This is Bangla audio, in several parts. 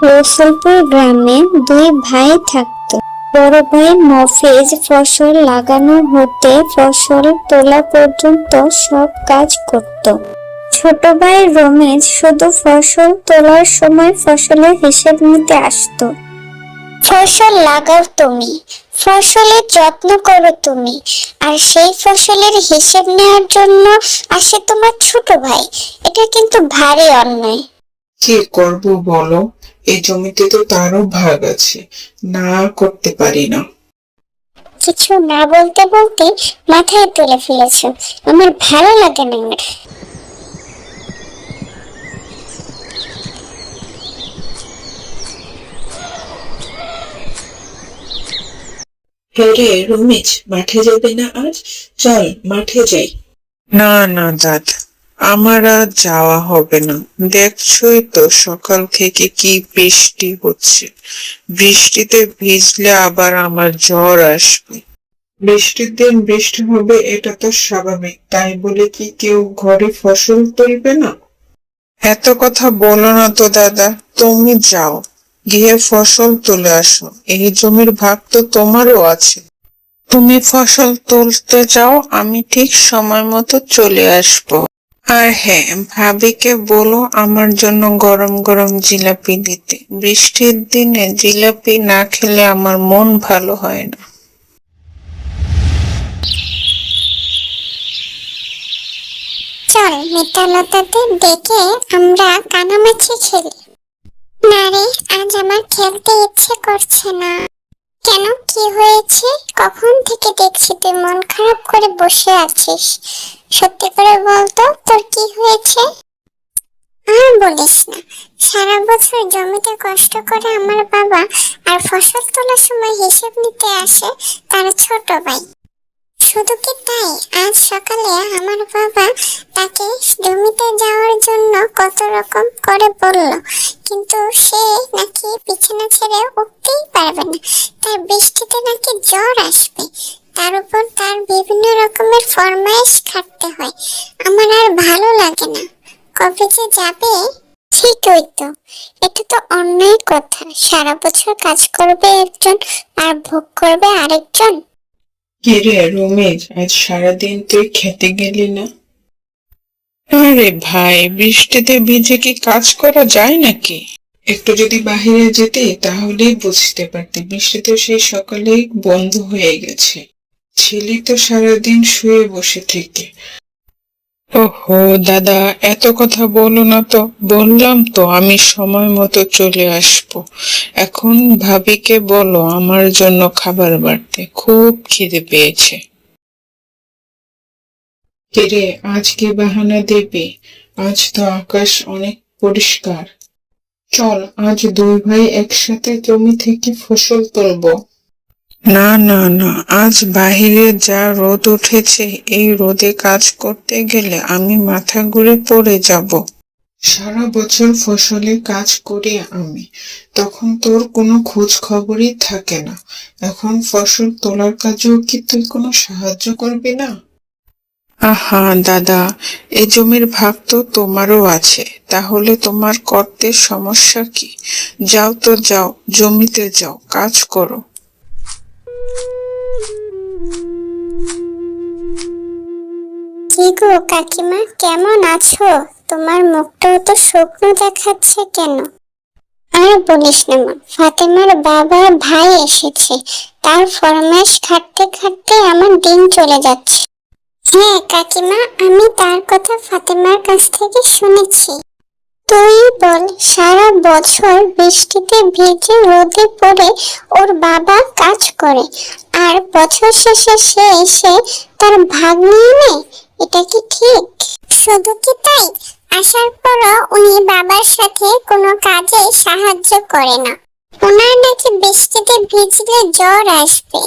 রসুলপুর গ্রামে দুই ভাই থাকতো। বড় ভাই মফিজ ফসল লাগানো হতে ফসল তোলা পর্যন্ত সব কাজ করত। ছোট ভাই রমেশ শুধু ফসল তোলার সময় ফসলের হিসেব নিতে আসতো। ফসল লাগাও তুমি ফসলের যত্ন করো তুমি, আর সেই ফসলের হিসেব নেওয়ার জন্য আসে তোমার ছোট ভাই। এটা কিন্তু ভারী অন্যায়। কি করব বলো? এই জমিতে তো তারও ভাগ আছে। না করতে পারি না। কিছু না বলতে বলতে মাথায় তুলে ফেলেছ। আমার ভালো লাগে না আর। হ্যাঁ রমেশ মাঠে যাবে না আজ? চল মাঠে যাই। না না দাদা। আমার আর যাওয়া হবে না। দেখছই তো সকাল থেকে কি বৃষ্টি হচ্ছে। বৃষ্টিতে ভিজলে আবার আমার জ্বর আসবে। বৃষ্টির দিন বৃষ্টি হবে, এটা তো স্বাভাবিক। তাই বলে কি কেউ ঘরে ফসল তুলবে না? এত কথা বলো না তো দাদা, তুমি যাও। গিয়ে ফসল তুলে আসো। এই জমির ভাগ তো তোমারও আছে। তুমি ফসল তুলতে যাও, আমি ঠিক সময় মতো চলে আসব। আর হ্যাঁ ভাবিকে বলো আমার জন্য গরম গরম জিলাপি দিতে। বৃষ্টির দিনে জিলাপি না খেলে আমার মন ভালো হয় না। চল মিতালতাতে ডেকে আমরা কানামাছি খেলি। না রে, আজ আমার খেলতে ইচ্ছে করছে না। হয়েছে, কখন থেকে দেখছি তুই মন খারাপ করে বসে আছিস? সত্যি করে বলতো, তোর কি হয়েছে? আর বলিস না, সারা বছর জমিতে কষ্ট করে আমার বাবা আর ফসল তোলার সময় হিসেব নিতে আসে তার ছোট ভাই। শুধু কি তাই? আজ সকালে আমার বাবা তাকে জমিতে যাওয়ার জন্য কত রকম করে বলল, কিন্তু সে নাকি বিছানা ছেড়ে উঠতেই পারবে না। তার বৃষ্টিতে নাকি জ্বর আসবে। তার উপর তার বিভিন্ন রকমের ফরমাইশ খাটতে হয়। আমার আর ভালো লাগে না। কবে যে যাবে? ঠিকই তো। এটা তো অন্যায় কথা। সারা বছর কাজ করবে একজন আর ভোগ করবে আরেকজন। কি রে রমেশ, আজ সারাদিন তুই খেতে গেলি না? আরে ভাই, বৃষ্টিতে ভিজে কি কাজ করা যায় নাকি? একটু যদি বাহিরে যেতে, তাহলেই বুঝতে পারতে। বৃষ্টিতে সেই সকালেই বন্ধ হয়ে গেছে। ছেলে তো সারাদিন শুয়ে বসে থেকে। ওহো, দাদা, এত কথা বলো না তো। বললাম তো, আমি সময় মতো চলে আসব। এখন ভাবিকে বলো, আমার জন্য খাবার বাড়তে। খুব খিদে পেয়েছে। কিরে আজ কি বাহানা দেবে? আজ তো আকাশ অনেক পরিষ্কার। চল আজ দুই ভাই একসাথে জমি থেকে ফসল তুলবো। না না না আজ বাহিরে যা রোদ উঠেছে এই রোদে কাজ করতে গেলে আমি মাথা ঘুরে পড়ে যাব। সারা বছর ফসলে কাজ করি আমি তখন তোর কোনো খোঁজ খবরই থাকে না। এখন ফসল তোলার কাজেও কি তুই কোনো সাহায্য করবি না? আহা, দাদা, এ জমির ভাগ তো তোমারও আছে। তাহলে তোমার করতে সমস্যা কি? যাও তো যাও, জমিতে যাও, কাজ করো। কি গো কাকিমা, কেমন আছো? তোমার মুখটাও তো শুকনো দেখাচ্ছে কেন? আর বলিস না মা, ফাতেমার বাবার ভাই এসেছে। তার ফরমাইশ খাটতে খাটতে আমার দিন চলে যাচ্ছে। হ্যাঁ কাকিমা, আমি তার কথা ফাতেমার কাছ থেকে শুনেছি। তুই বল, সারা বছর বৃষ্টিতে ভিজে রোদে পড়ে ওর বাবা কাজ করে, আর বছর শেষে সে এসে তার ভাগ নিয়ে নেয়? এটা কি ঠিক? শুধু কি তাই? আসার পরও উনি বাবার সাথে কোনো কাজে সাহায্য করে না। ওনার নাকি ভিজলে জ্বর আসবে।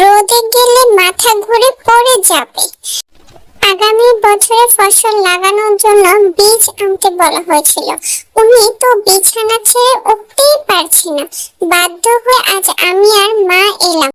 রোদে গেলে মাথা ঘুরে পড়ে যাবে। আগামী বছরে ফসল লাগানোর জন্য বীজ আনতে বলা হয়েছিল। উনি তো বিছানা ছেড়ে উঠতেই পারছি না। বাধ্য হয়ে আজ আমি আর মা এলাম।